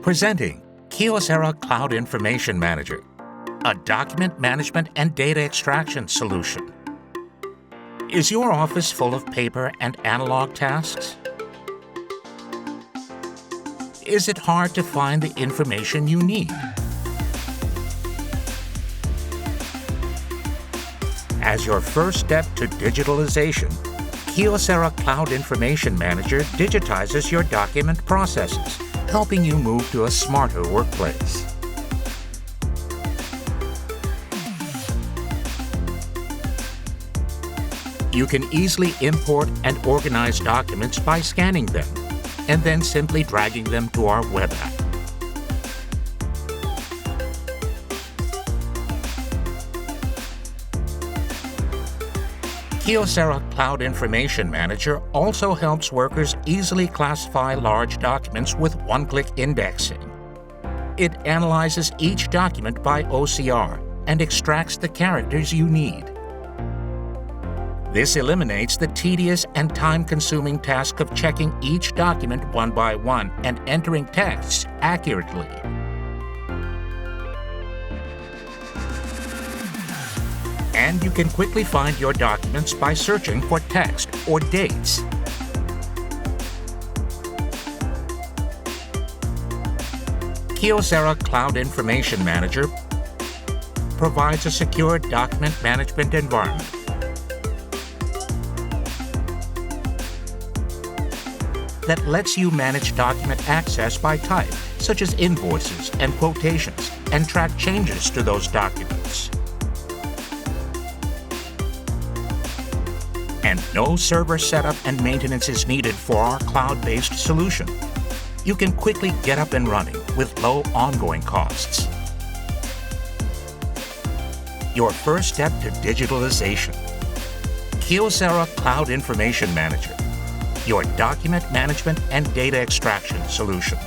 Presenting Kyocera Cloud Information Manager, a document management and data extraction solution. Is your office full of paper and analog tasks? Is it hard to find the information you need? As your first step to digitalization, Kyocera Cloud Information Manager digitizes your document processes, helping you move to a smarter workplace. You can easily import and organize documents by scanning them, and then simply dragging them to our web app. Kyocera Cloud Information Manager also helps workers easily classify large documents with one-click indexing. It analyzes each document by OCR and extracts the characters you need. This eliminates the tedious and time-consuming task of checking each document one by one and entering texts accurately. And you can quickly find your documents by searching for text or dates. Kyocera Cloud Information Manager provides a secure document management environment. that lets you manage document access by type, such as invoices and quotations, and track changes to those documents. And no server setup and maintenance is needed for our cloud-based solution. You can quickly get up and running with low ongoing costs. Your first step to digitalization. Kyocera Cloud Information Manager, your document management and data extraction solution.